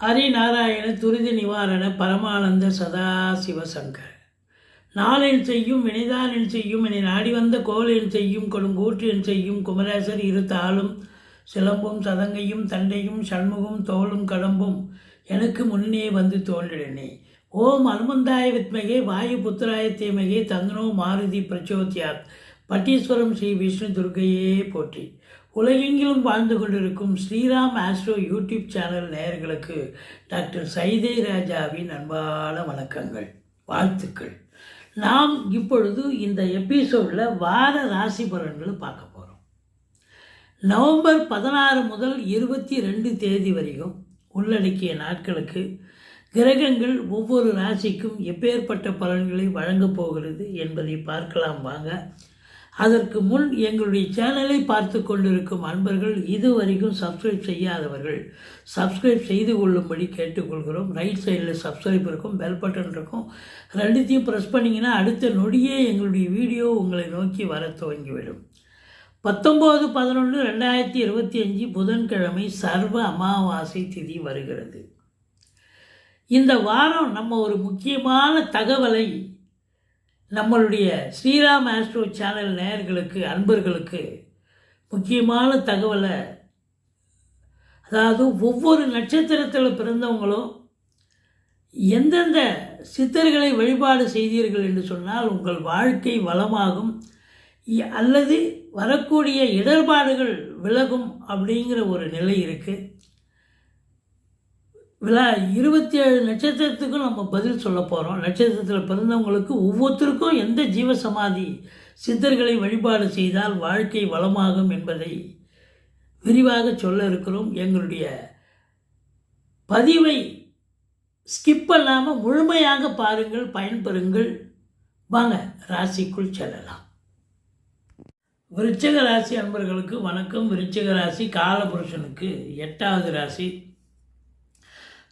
ஹரிநாராயண துரித நிவாரண பரமானந்த சதாசிவ சங்கர நாளென் செய்யும் வினைதானில் செய்யும் என்னை நாடி வந்த கோலில் செய்யும் கொடுங்கூற்றில் செய்யும் குமரேசர் இரு தாளும் சிலம்பும் சதங்கையும் தண்டையும் சண்முகம் தோளும் கடம்பும் எனக்கு முன்னே வந்து தோன்றினே ஓம் அனுமந்தாய வித்மகே வாயு புத்திராய தீமகே தந்தனோ மாருதி பிரச்சோத்யாத். பட்டீஸ்வரம் ஸ்ரீ விஷ்ணு துர்கையே போற்றி. உலகெங்கிலும் வாழ்ந்து கொண்டிருக்கும் ஸ்ரீராம் ஆஸ்ட்ரோ யூடியூப் சேனல் நேயர்களுக்கு டாக்டர் சைதை ராஜாவின் அன்பான வணக்கங்கள் வாழ்த்துக்கள். நாம் இப்பொழுது இந்த எபிசோடில் வார ராசி பலன்களை பார்க்க போகிறோம் நவம்பர் பதினாறு முதல் இருபத்தி ரெண்டு தேதி வரைக்கும் உள்ளடக்கிய நாட்களுக்கு கிரகங்கள் ஒவ்வொரு ராசிக்கும் எப்பேற்பட்ட பலன்களை வழங்கப் போகிறது என்பதை பார்க்கலாம் வாங்க. அதற்கு முன் எங்களுடைய சேனலை பார்த்து கொண்டிருக்கும் அன்பர்கள் இதுவரைக்கும் சப்ஸ்கிரைப் செய்யாதவர்கள் சப்ஸ்கிரைப் செய்து கொள்ளும்படி கேட்டுக்கொள்கிறோம். ரைட் சைடில் சப்ஸ்கிரைப் இருக்கும் பெல் பட்டன் இருக்கும். ரெண்டுத்தையும் ப்ரெஸ் பண்ணிங்கன்னா அடுத்த நொடியே எங்களுடைய வீடியோ உங்களை நோக்கி வர துவங்கிவிடும். பத்தொம்போது பதினொன்று ரெண்டாயிரத்தி இருபத்தி அஞ்சு புதன்கிழமை சர்வ அமாவாசை திதி வருகிறது. இந்த வாரம் நம்ம ஒரு முக்கியமான தகவலை நம்மளுடைய ஸ்ரீராம் ஆஸ்ட்ரோ சேனல் நேயர்களுக்கு அன்பர்களுக்கு முக்கியமான தகவலை அதாவது ஒவ்வொரு நட்சத்திரத்தில் பிறந்தவங்களும் எந்தெந்த சித்தர்களை வழிபாடு செய்தீர்கள் என்று சொன்னால் உங்கள் வாழ்க்கை வளமாகும். அல்லது வரக்கூடிய இடர்பாடுகள் விலகும் அப்படிங்கிற ஒரு நிலை இருக்குது விழா இருபத்தி ஏழு நட்சத்திரத்துக்கும் நம்ம பதில் சொல்ல போகிறோம் நட்சத்திரத்தில் பிறந்தவங்களுக்கு ஒவ்வொருத்தருக்கும் எந்த ஜீவசமாதி சித்தர்களை வழிபாடு செய்தால் வாழ்க்கை வளமாகும் என்பதை விரிவாக சொல்ல இருக்கிறோம். எங்களுடைய பதிவை ஸ்கிப் பண்ணாமல் முழுமையாக பாருங்கள் பயன்பெறுங்கள். வாங்க ராசிக்குள் செல்லலாம். விருச்சக ராசி அன்பர்களுக்கு வணக்கம். விருச்சக ராசி காலபுருஷனுக்கு எட்டாவது ராசி.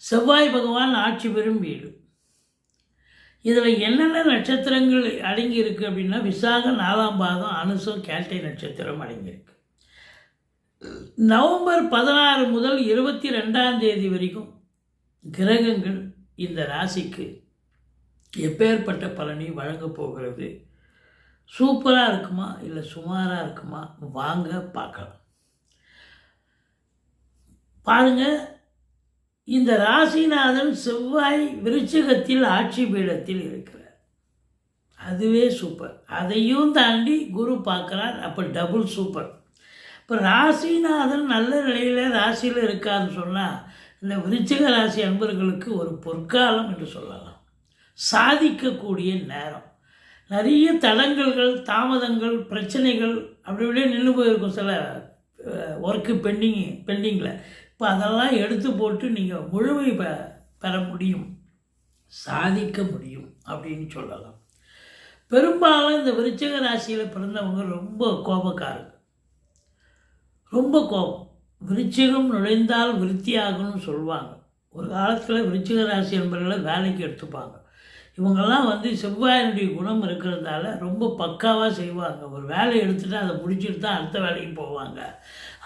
செவ்வாய் பகவான் ஆட்சி பெறும் வீடு. இதில் என்னென்ன நட்சத்திரங்கள் அடங்கியிருக்கு அப்படின்னா விசாக நாலாம் பாதம் அனுசம் கேட்டை நட்சத்திரம் அடங்கியிருக்கு. நவம்பர் பதினாறு முதல் இருபத்தி ரெண்டாம் தேதி வரைக்கும் கிரகங்கள் இந்த ராசிக்கு எப்பேற்பட்ட பலனை வழங்கப் போகிறது? சூப்பராக இருக்குமா? இல்லை சுமாராக இருக்குமா? வாங்க பார்க்கலாம். பாருங்கள் இந்த ராசிநாதன் செவ்வாய் விருச்சிகத்தில் ஆட்சி பீடத்தில் இருக்கிறார். அதுவே சூப்பர் அதையும் தாண்டி குரு பார்க்குறார். அப்போ டபுள் சூப்பர் இப்போ ராசிநாதன் நல்ல நிலையில் ராசியில் இருக்கான்னு சொன்னால் இந்த விருச்சிக ராசி அன்பர்களுக்கு ஒரு பொற்காலம் என்று சொல்லலாம். சாதிக்கக்கூடிய நேரம். நிறைய தடங்கல்கள் தாமதங்கள் பிரச்சனைகள் அப்படி அப்படியே நின்று போயிருக்கும் சில ஒர்க்கு பெண்டிங் பெண்டிங்கில் இப்போ அதெல்லாம் எடுத்து போட்டு நீங்கள் முழுமை பெ பெற முடியும். சாதிக்க முடியும் அப்படின்னு சொல்லலாம். பெரும்பாலும் இந்த விருச்சக ராசியில் பிறந்தவங்க ரொம்ப கோபக்காரங்க ரொம்ப கோபம். விருச்சிகம் நுழைந்தால் விருத்தியாகணும்னு சொல்லுவாங்க. ஒரு காலத்தில் விருச்சிக ராசி என்பதில் வேலைக்கு எடுத்துப்பாங்க. இவங்கெல்லாம் வந்து செவ்வாயினுடைய குணம் இருக்கிறதால ரொம்ப பக்காவாக செய்வாங்க. ஒரு வேலையை எடுத்துகிட்டு அதை முடிச்சுட்டு தான் அடுத்த வேலைக்கு போவாங்க.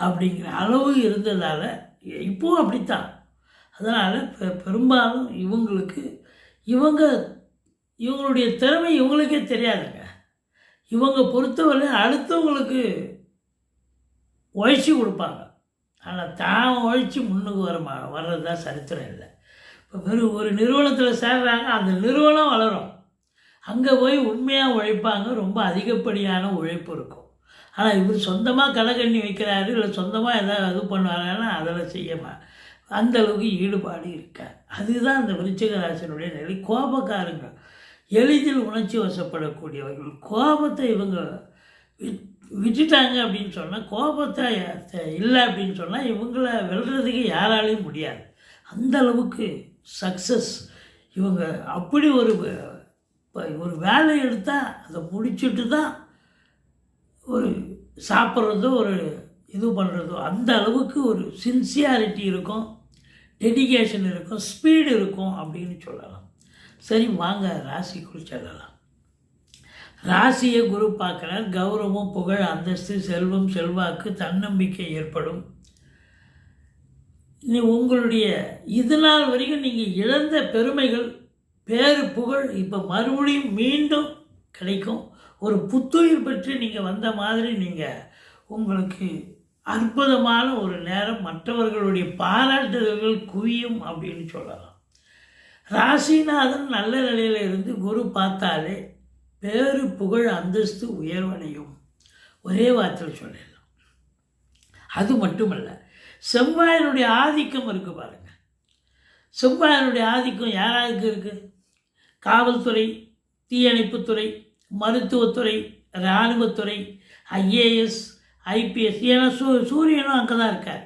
அப்படிங்கிற அளவு இருந்ததால் இப்போவும் அப்படித்தான். அதனால் பெ பெரும்பாலும் இவங்களுக்கு இவங்க இவங்களுடைய திறமை இவங்களுக்கே தெரியாதுங்க. இவங்க பொறுத்தவரை அடுத்தவங்களுக்கு உழைச்சி கொடுப்பாங்க. ஆனால் தான் உழைச்சி முன்னுக்கு வர மா- வர்றது தான் சரித்திரம் இல்லை. இப்போ வெறும் ஒரு நிறுவனத்தில் சேர்றாங்க அந்த நிறுவனம் வளரும். அங்கே போய் உண்மையாக உழைப்பாங்க ரொம்ப அதிகப்படியான உழைப்பு இருக்கும். ஆனால் இவர் சொந்தமாக களைக்கண்ணி வைக்கிறாரு இல்லை சொந்தமாக எதாவது இது பண்ணுவாருன்னா அதெல்லாம் செய்யமா அந்தளவுக்கு ஈடுபாடு இருக்க அதுதான் அந்த விருச்சிகராசனுடைய நிலை. கோபக்காரங்க எளிதில் உணர்ச்சி வசப்படக்கூடியவர்கள். கோபத்தை இவங்க விட்டுட்டாங்க அப்படின்னு சொன்னால் கோபத்தை இல்லை அப்படின்னு சொன்னால் இவங்கள வெல்றதுக்கு யாராலையும் முடியாது. அந்த அளவுக்கு சக்ஸஸ் இவங்க அப்படி ஒரு ஒரு வேலை எடுத்தால் அதை முடிச்சுட்டு தான் ஒரு சாப்பிட்றதோ ஒரு இது பண்ணுறதோ அந்த அளவுக்கு ஒரு சின்சியாரிட்டி இருக்கும் டெடிகேஷன் இருக்கும் ஸ்பீடு இருக்கும் அப்படின்னு சொல்லலாம். சரி வாங்க ராசிக்குள் செல்லலாம். ராசியை குரு பார்க்குறார். கௌரவம் புகழ் அந்தஸ்து செல்வம் செல்வாக்கு தன்னம்பிக்கை ஏற்படும். இனி உங்களுடைய இது நாள் வரைக்கும் நீங்கள் இழந்த பெருமைகள் பேரு புகழ் இப்போ மறுபடியும் மீண்டும் கிடைக்கும். ஒரு புத்துயிர் பெற்று நீங்கள் வந்த மாதிரி நீங்கள் உங்களுக்கு அற்புதமான ஒரு நேரம் மற்றவர்களுடைய பாராட்டுதல்கள் குவியும் அப்படின்னு சொல்லலாம். ராசிநாதன் நல்ல நிலையில் இருந்து குரு பார்த்தாலே பேரு புகழ் அந்தஸ்து உயர்வடையும் ஒரே வார்த்தையில் சொல்லிடலாம். அது மட்டுமல்ல செவ்வாயனுடைய ஆதிக்கம் இருக்குது பாருங்கள் செவ்வாயனுடைய ஆதிக்கம் யாராருக்கு இருக்குது காவல்துறை தீயணைப்புத்துறை மருத்துவத்துறை இராணுவத்துறை ஐஏஎஸ் ஐபிஎஸ் ஏன்னா சூ சூரியனும் அங்கே தான் இருக்கார்.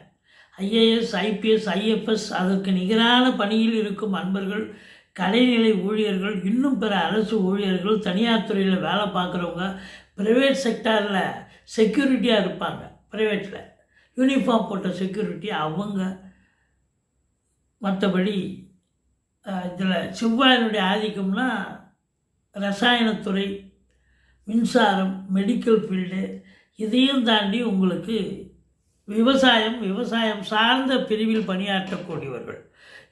ஐஏஎஸ் ஐபிஎஸ் ஐஎஃப்எஸ் அதற்கு நிகரான பணியில் இருக்கும் அன்பர்கள் கலைநிலை ஊழியர்கள் இன்னும் பிற அரசு ஊழியர்கள் தனியார் துறையில் வேலை பார்க்குறவங்க ப்ரைவேட் செக்டாரில் செக்யூரிட்டியாக இருப்பாங்க. ப்ரைவேட்டில் யூனிஃபார்ம் போட்ட செக்யூரிட்டி அவங்க. மற்றபடி இதில் செவ்வாயினுடைய ஆதிக்கம்னா ரசாயனத்துறை மின்சாரம் மெடிக்கல் ஃபீல்டு இதையும் தாண்டி உங்களுக்கு விவசாயம் விவசாயம் சார்ந்த பிரிவில் பணியாற்றக்கூடியவர்கள்.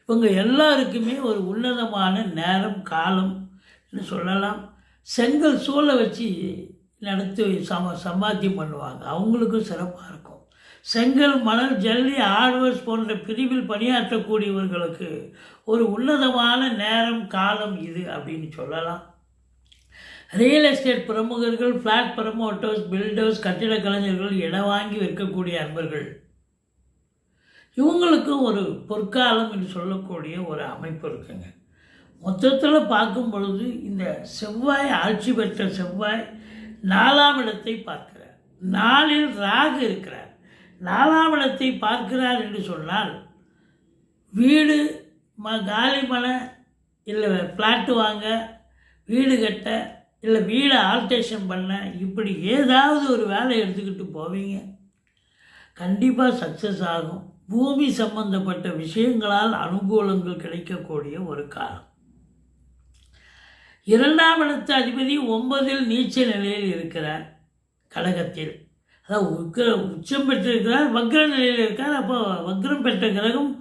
இவங்க எல்லாருக்குமே ஒரு உன்னதமான நேரம் காலம் என்று சொல்லலாம். செங்கல் சூளை வச்சு நடத்தி சம சம்பாத்தியம் பண்ணுவாங்க. அவங்களுக்கும் சிறப்பாக இருக்கும். செங்கல் மணல் ஜல்லி ஆழ்வர்ஸ் போன்ற பிரிவில் பணியாற்றக்கூடியவர்களுக்கு ஒரு உன்னதமான நேரம் காலம் இது அப்படின்னு சொல்லலாம். ரியல் எஸ்டேட் பிரமுகர்கள் ஃப்ளாட் ப்ரமோட்டர்ஸ் பில்டர்ஸ் கட்டிட கலைஞர்கள் இடம் வாங்கி விற்கக்கூடிய அன்பர்கள். இவங்களுக்கும் ஒரு பொற்காலம் என்று சொல்லக்கூடிய ஒரு அமைப்பு இருக்குங்க. மொத்தத்தில் பார்க்கும் பொழுது இந்த செவ்வாய் ஆட்சி பெற்ற செவ்வாய் நாலாம் இடத்தை பார்க்கிறார். நாளில் ராகு இருக்கிறார். நாலாம் இடத்தை பார்க்கிறார் என்று சொன்னால் வீடு ம காலி மனை இல்லை ஃப்ளாட்டு வாங்க வீடு கட்ட இல்லை வீடை ஆல்டேஷன் பண்ண இப்படி ஏதாவது ஒரு வேலை எடுத்துக்கிட்டு போவீங்க. கண்டிப்பாக சக்ஸஸ் ஆகும். பூமி சம்பந்தப்பட்ட விஷயங்களால் அனுகூலங்கள் கிடைக்கக்கூடிய ஒரு காலம். இரண்டாம் இடத்து அதிபதி ஒன்பதில் நீச்ச நிலையில் இருக்கிறார் கழகத்தில் அதாவது உக்ர உச்சம் பெற்றிருக்கிறார் வக்ர நிலையில் இருக்கார் அப்போ வக்ரம் பெற்ற கிரகம்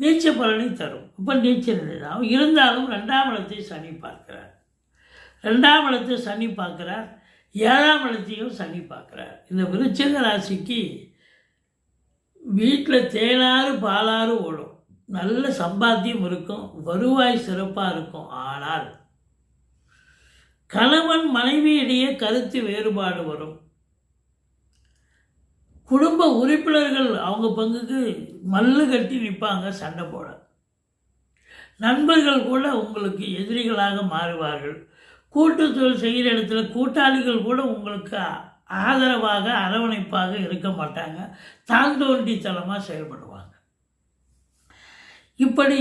நீச்ச பலனை தரும். இப்போ நீச்ச நிலை தான் இருந்தாலும் ரெண்டாம் இடத்தை சனி பார்க்கிறார். ரெண்டாம் இடத்தை சனி பார்க்குறார். ஏழாம் இடத்தையும் சனி பார்க்குறார். இந்த விருச்சிக ராசிக்கு வீட்டில் தேனாறு பாலாறு ஓடும். நல்ல சம்பாத்தியம் இருக்கும். வருவாய் சிறப்பாக இருக்கும். ஆனால் கணவன் மனைவியிடையே கருத்து வேறுபாடு வரும். குடும்ப உறுப்பினர்கள் அவங்க பங்குக்கு மல்லு கட்டி நிற்பாங்க சண்டை போட. நண்பர்கள் கூட உங்களுக்கு எதிரிகளாக மாறுவார்கள். கூட்டு தொழில் செய்கிற இடத்துல கூட்டாளிகள் கூட உங்களுக்கு ஆதரவாக அரவணைப்பாக இருக்க மாட்டாங்க. தாந்தோண்டித்தனமாக செயல்படுவாங்க. இப்படி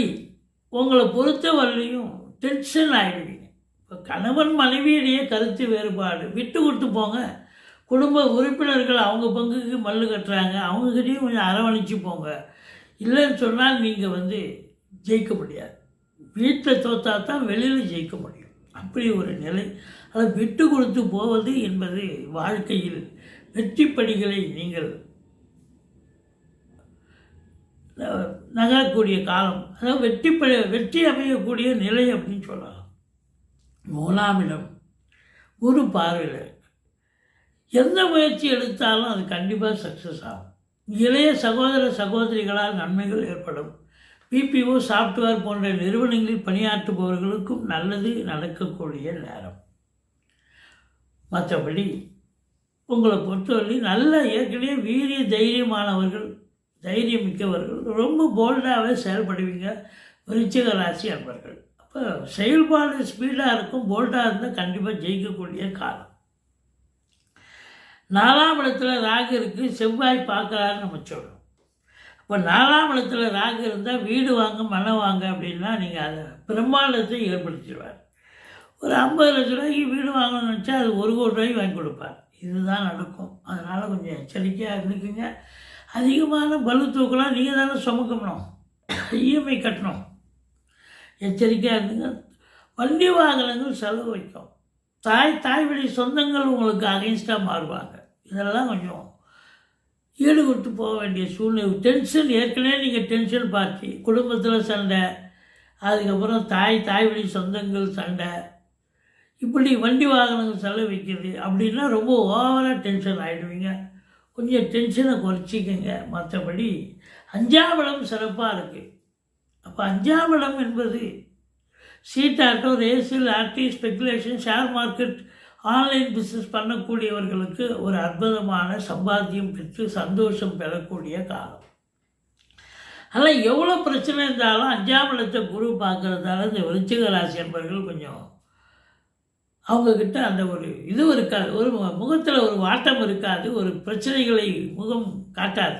உங்களை பொறுத்தவரையிலையும் டென்ஷன் ஆகிடுவீங்க இப்போ கணவன் மனைவியிடையே கருத்து வேறுபாடு. விட்டு கொடுத்து போங்க. குடும்ப உறுப்பினர்கள் அவங்க பங்குக்கு மல்லு கட்டுறாங்க. அவங்கக்கிட்டையும் கொஞ்சம் அரவணைச்சு போங்க. இல்லைன்னு சொன்னால் நீங்கள் வந்து ஜெயிக்க முடியாது. வீட்டில் தோத்தா தான் வெளியில் ஜெயிக்க முடியும். அப்படி ஒரு நிலை. அதை விட்டு கொடுத்து போவது என்பது வாழ்க்கையில் வெற்றி படிகளை நீங்கள் நகரக்கூடிய காலம். அதாவது வெற்றி ப வெற்றி அமையக்கூடிய நிலை அப்படின்னு சொல்லலாம். மூணாம் இடம் குரு பார்வையில். எந்த முயற்சி எடுத்தாலும் அது கண்டிப்பாக சக்ஸஸ் ஆகும். இளைய சகோதர சகோதரிகளால் நன்மைகள் ஏற்படும். பிபிஓ சாஃப்ட்வேர் போன்ற நிறுவனங்களில் பணியாற்றுபவர்களுக்கும் நல்லது நடக்கக்கூடிய நேரம். மற்றபடி உங்களை பொறுத்தவரை நல்ல ஏற்கனவே வீரிய தைரியமானவர்கள் தைரியம் மிக்கவர்கள் ரொம்ப போல்டாகவே செயல்படுவீங்க. விருச்சிக ராசி அன்பர்கள். அப்போ செயல்பாடு ஸ்பீடாக இருக்கும் போல்டாக இருந்தால் கண்டிப்பாக ஜெயிக்கக்கூடிய காலம். நாலாம் இடத்துல ராகு இருக்குது செவ்வாய் பார்க்குறாருன்னு நம்ம சொல்லணும் இப்போ நாலாம் இடத்துல ராகு இருந்தால் வீடு வாங்க மனை வாங்க அப்படின்னா நீங்கள் அதை பிரம்மாண்டத்தை ஏற்படுத்திடுவார். ஒரு ஐம்பது லட்ச ரூபாய்க்கு வீடு வாங்கணும்னு நினச்சா அது ஒரு கோடி ரூபாய்க்கு வாங்கி கொடுப்பார். இதுதான் நடக்கும். அதனால் கொஞ்சம் எச்சரிக்கையாக இருந்துக்குங்க. அதிகமான பலு தூக்கலாம் நீங்கள் தானே சுமக்கணும். இஎம்ஐ கட்டணும். எச்சரிக்கையாக இருந்துங்க. வண்டி வாகனங்கள் செலவு வைக்கும். தாய் தாய் வழி சொந்தங்கள் உங்களுக்கு அகைன்ஸ்டாக மாறுவாங்க. இதெல்லாம் கொஞ்சம் ஈடுபட்டு போக வேண்டிய சூழ்நிலை. டென்ஷன் ஏற்கனவே நீங்கள் டென்ஷன் பார்த்து குடும்பத்தில் சண்டை அதுக்கப்புறம் தாய் தாய் வழி சொந்தங்கள் சண்டை. இப்படி வண்டி வாகனங்கள் செலவு வைக்கிறது அப்படின்னா ரொம்ப ஓவராக டென்ஷன் ஆகிடுவீங்க கொஞ்சம் டென்ஷனை குறைச்சிக்கங்க. மற்றபடி அஞ்சாம் இடம் சிறப்பாக இருக்குது அப்போ அஞ்சாம் இடம் என்பது auto race RT speculation share market online business பண்ணக்கூடியவர்களுக்கு ஒரு அற்புதமான சம்பாத்தியம் பெற்று சந்தோஷம் பெறக்கூடிய காலம். ஆனால் எவ்வளோ பிரச்சனை இருந்தாலும் அஞ்சாம் இடத்தை குரு பார்க்குறதால இந்த விருச்சிக ராசி என்பவர்கள் கொஞ்சம் அவங்கக்கிட்ட அந்த ஒரு இது இருக்காது ஒரு முகத்தில் ஒரு வாட்டம் இருக்காது ஒரு பிரச்சனைகளை முகம் காட்டாது.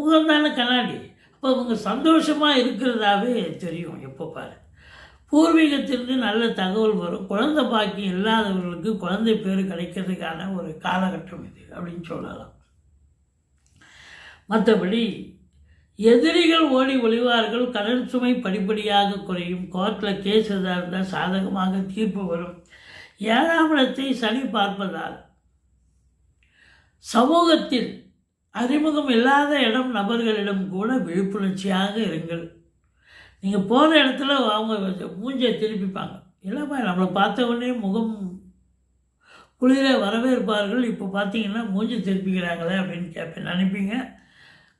முகம் தானே கண்ணாடி. அப்போ அவங்க சந்தோஷமாக இருக்கிறதாவே தெரியும் எப்போ பாரு. பூர்வீகத்திலிருந்து நல்ல தகவல் வரும். குழந்தை பாக்கியம் இல்லாதவர்களுக்கு குழந்தை பேர் கிடைக்கிறதுக்கான ஒரு காலகட்டம் இது அப்படின்னு சொல்லலாம். மற்றபடி எதிரிகள் ஓடி ஒளிவார்கள் கடன் சுமை படிப்படியாக குறையும். கோர்ட்டில் கேஸ் எதாக இருந்தால் சாதகமாக தீர்ப்பு வரும். ஏழாம் இடத்தை சனி பார்ப்பதால் சமூகத்தில் அறிமுகம் இல்லாத இடம் நபர்களிடம் கூட விழிப்புணர்ச்சியாக இருங்கள். நீங்கள் போகிற இடத்துல அவங்க மூஞ்சை திருப்பிப்பாங்க. இல்லைம்மா நம்மளை பார்த்த உடனே முகம் குளிர வரவேற்பார்கள். இப்போ பார்த்தீங்கன்னா மூஞ்சி திருப்பிக்கிறாங்களே அப்படின்னு கேட்பேன் நினைப்பீங்க?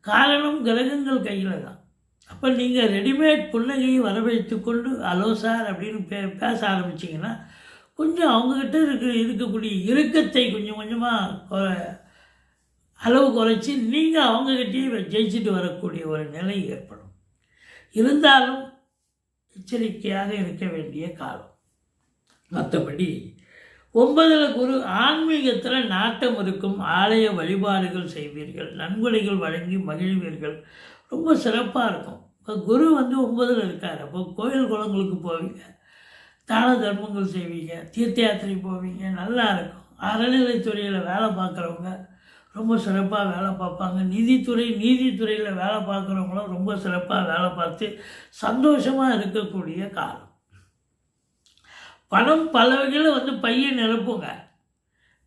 காரணம் கிரகங்கள் கையில் தான். அப்போ நீங்கள் ரெடிமேட் புன்னகையை வரவேற்று கொண்டு அலோ சார் அப்படின்னு பே பேச ஆரம்பிச்சிங்கன்னா கொஞ்சம் அவங்கக்கிட்ட இருக்க இருக்கக்கூடிய இறுக்கத்தை கொஞ்சம் கொஞ்சமாக அளவு குறைச்சி நீங்கள் அவங்கக்கிட்டேயே ஜெயிச்சுட்டு வரக்கூடிய ஒரு நிலை ஏற்படும். இருந்தாலும் எச்சரிக்கையாக இருக்க வேண்டிய காலம். மற்றபடி ஒன்பதில் குரு ஆன்மீகத்தில் நாட்டம் இருக்கும் ஆலய வழிபாடுகள் செய்வீர்கள் நன்கொடைகள் வழங்கி மகிழ்வீர்கள். ரொம்ப சிறப்பாக இருக்கும். இப்போ குரு வந்து ஒன்பதில் இருக்கார். அப்போ கோயில் குளங்களுக்கு போவீங்க தான தர்மங்கள் செய்வீங்க தீர்த்த யாத்திரை போவீங்க நல்லா இருக்கும். அறநிலைத்துறையில் வேலை பார்க்குறவங்க ரொம்ப சிறப்பாக வேலை பார்ப்பாங்க. நிதித்துறை நீதித்துறையில் வேலை பார்க்குறவங்களும் ரொம்ப சிறப்பாக வேலை பார்த்து சந்தோஷமாக இருக்கக்கூடிய காலம். பணம் பல வகையில் வந்து பையன் நிரப்புங்க.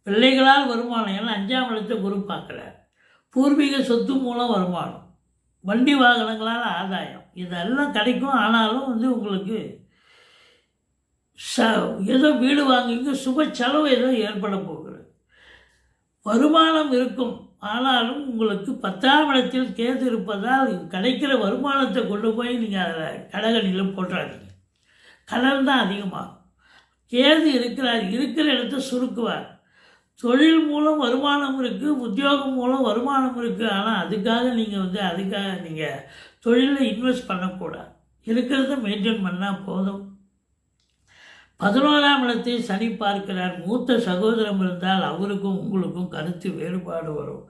பிள்ளைகளால் வருமானம் ஏன்னா அஞ்சாம் இடத்தை குரு பூர்வீக சொத்து மூலம் வருமானம். வண்டி வாகனங்களால் ஆதாயம். இதெல்லாம் கிடைக்கும். ஆனாலும் வந்து உங்களுக்கு ச ஏதோ வீடு வாங்குங்க சுப செலவு ஏதோ ஏற்பட போகும் வருமானம் இருக்கும். ஆனாலும் உங்களுக்கு பத்தாம் இடத்தில் கேது இருப்பதால் கிடைக்கிற வருமானத்தை கொண்டு போய் நீங்கள் அதில் கடகணியில் போட்டுறாதீங்க. கடன் தான் அதிகமாகும். கேது இருக்கிறார் இருக்கிற இடத்த சுருக்குவார். தொழில் மூலம் வருமானம் இருக்குது உத்தியோகம் மூலம் வருமானம் இருக்குது ஆனால் அதுக்காக நீங்கள் வந்து அதுக்காக நீங்கள் தொழிலில் இன்வெஸ்ட் பண்ணக்கூடாது. இருக்கிறத மெயின்டைன் பண்ணால் போதும். பதினோராம் இடத்தை சனி பார்க்கிறார். மூத்த சகோதரம் இருந்தால் அவருக்கும் உங்களுக்கும் கருத்து வேறுபாடு வரும்.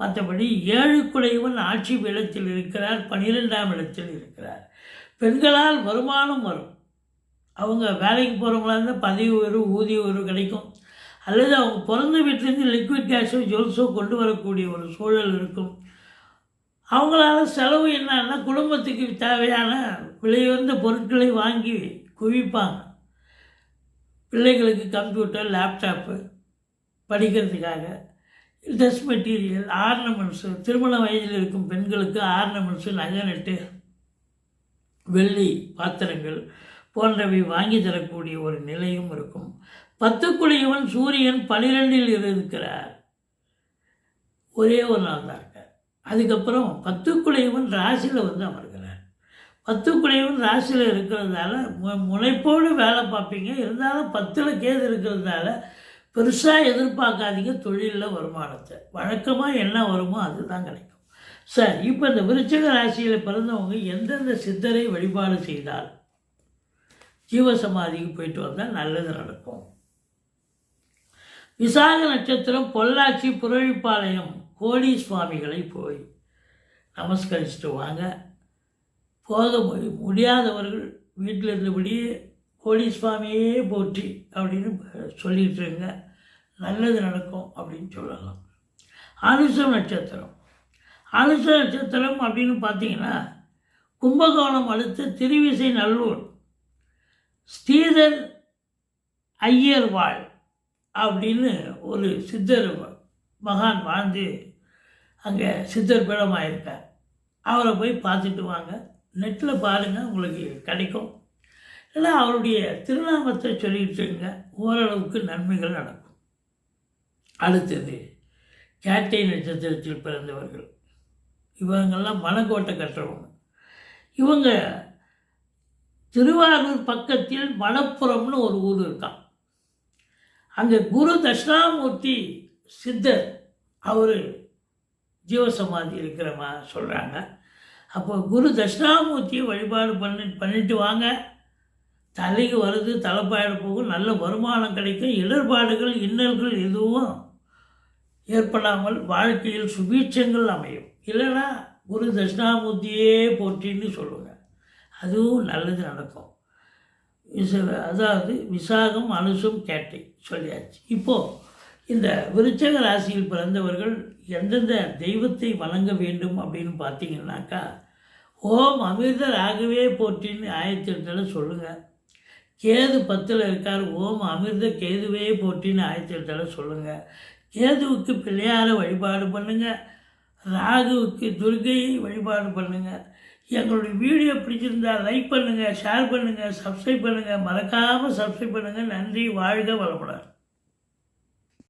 மற்றபடி ஏழுக்குடையவன் ஆட்சி இடத்தில் இருக்கிறார் பனிரெண்டாம் இடத்தில் இருக்கிறார். பெண்களால் வருமானம் வரும். அவங்க வேலைக்கு போகிறவங்களா இருந்தால் பதவி உயர்வு ஊதிய உயர்வு கிடைக்கும். அல்லது அவங்க பிறந்த வீட்டிலேருந்து லிக்விட் கேஷோ ஜுவல்ஸோ கொண்டு வரக்கூடிய ஒரு சூழல் இருக்கும். அவங்களால செலவு என்னன்னா குடும்பத்துக்கு தேவையான விலையுயர்ந்த பொருட்களை வாங்கி குவிப்பாங்க. பிள்ளைகளுக்கு கம்ப்யூட்டர் லேப்டாப்பு படிக்கிறதுக்காக ட்ரெஸ் மெட்டீரியல் ஆர்னமெண்ட்ஸு திருமண வயதில் இருக்கும் பெண்களுக்கு ஆர்னமெண்ட்ஸு நகை நட்டு வெள்ளி பாத்திரங்கள் போன்றவை வாங்கி தரக்கூடிய ஒரு நிலையும் இருக்கும். பத்துக்குழியவன் சூரியன் பனிரெண்டில் இருக்கிறார். ஒரே ஒரு நாள் தான் இருக்கார். அதுக்கப்புறம் பத்துக்குழியவன் ராசியில் வந்து அமர்கிறார். பத்துக்குழியவன் ராசியில் இருக்கிறதால மு முனைப்போடு வேலை பார்ப்பீங்க. இருந்தாலும் பத்தில் கேது இருக்கிறதால பெருசாக எதிர்பார்க்காதீங்க தொழிலில் வருமானத்தை. வழக்கமாக என்ன வருமோ அதுதான் கிடைக்கும். சார் இப்போ இந்த விருச்சிக ராசியில் பிறந்தவங்க எந்தெந்த சித்தரை வழிபாடு செய்தால் ஜீவசமாதிக்கு போயிட்டு வந்தால் நல்லது நடக்கும். விசாக நட்சத்திரம் பொள்ளாச்சி புரழிப்பாளையம் கோடி சுவாமிகளை போய் நமஸ்கரிச்சுட்டு வாங்க. போக முடியாதவர்கள் வீட்டில் இருந்தபடியே கோடி சுவாமியே போற்றி அப்படின்னு சொல்லிட்டு இருங்க நல்லது நடக்கும் அப்படின்னு சொல்லலாம். அனுசம் நட்சத்திரம். அனுச நட்சத்திரம் அப்படின்னு பார்த்தீங்கன்னா கும்பகோணம் அடுத்த திருவிசை நல்லூர் ஸ்ரீதர் ஐயர் வாழ் அப்படின்னு ஒரு சித்தர் மகான் வாழ்ந்து அங்கே சித்தர் பீடமாக இருக்கார் அவரை போய் பார்த்துட்டு வாங்க. நெட்டில் பாருங்கள் உங்களுக்கு கிடைக்கும். இல்லை அவருடைய திருநாமத்தை சொல்லிட்டுங்க ஓரளவுக்கு நன்மைகள் நடக்கும். அடுத்தது கேட்டை நட்சத்திரத்தில் பிறந்தவர்கள். இவங்கெல்லாம் மணக்கோட்டை கட்டுறவங்க. இவங்க திருவாரூர் பக்கத்தில் மணப்புறம்னு ஒரு ஊர் இருக்கான் அங்கே குரு தட்சிணாமூர்த்தி சித்தர் அவர் ஜீவசமாதி இருக்கிறமா சொல்கிறாங்க அப்போ குரு தட்சிணாமூர்த்தியை வழிபாடு பண்ணி பண்ணிட்டு வாங்க. தலைக்கு வருது தலைப்பாயிட போகும் நல்ல வருமானம் கிடைக்கும் இடர்பாடுகள் இன்னல்கள் எதுவும் ஏற்படாமல் வாழ்க்கையில் சுபீட்சங்கள் அமையும். இல்லைன்னா குரு தட்சிணாமூர்த்தியே போற்றின்னு சொல்லுங்க. அதுவும் நல்லது நடக்கும். விச அதாவது விசாகம் அனுசும் கேட்டை சொல்லியாச்சு. இப்போது இந்த விருச்சக ராசியில் பிறந்தவர்கள் எந்தெந்த தெய்வத்தை வணங்க வேண்டும் அப்படின்னு பார்த்தீங்கன்னாக்கா ஓம் அமிர்த ராகவே போற்றின்னு ஆயத்திருந்தாலும் சொல்லுங்கள் கேது பத்தில் இருக்கார் ஓம் அமிர்த கேதுவே போற்றின்னு ஆயத்திருந்தாலும் சொல்லுங்கள் கேதுவுக்கு பிள்ளையாரை வழிபாடு பண்ணுங்கள் ராகுவுக்கு துர்கையை வழிபாடு பண்ணுங்கள் எங்களுடைய வீடியோ பிடிச்சிருந்தா லைக் பண்ணுங்கள் ஷேர் பண்ணுங்கள் சப்ஸ்கிரைப் பண்ணுங்கள் மறக்காமல் சப்ஸ்கிரைப் பண்ணுங்கள் நன்றி வாழ்க வளமுடன்.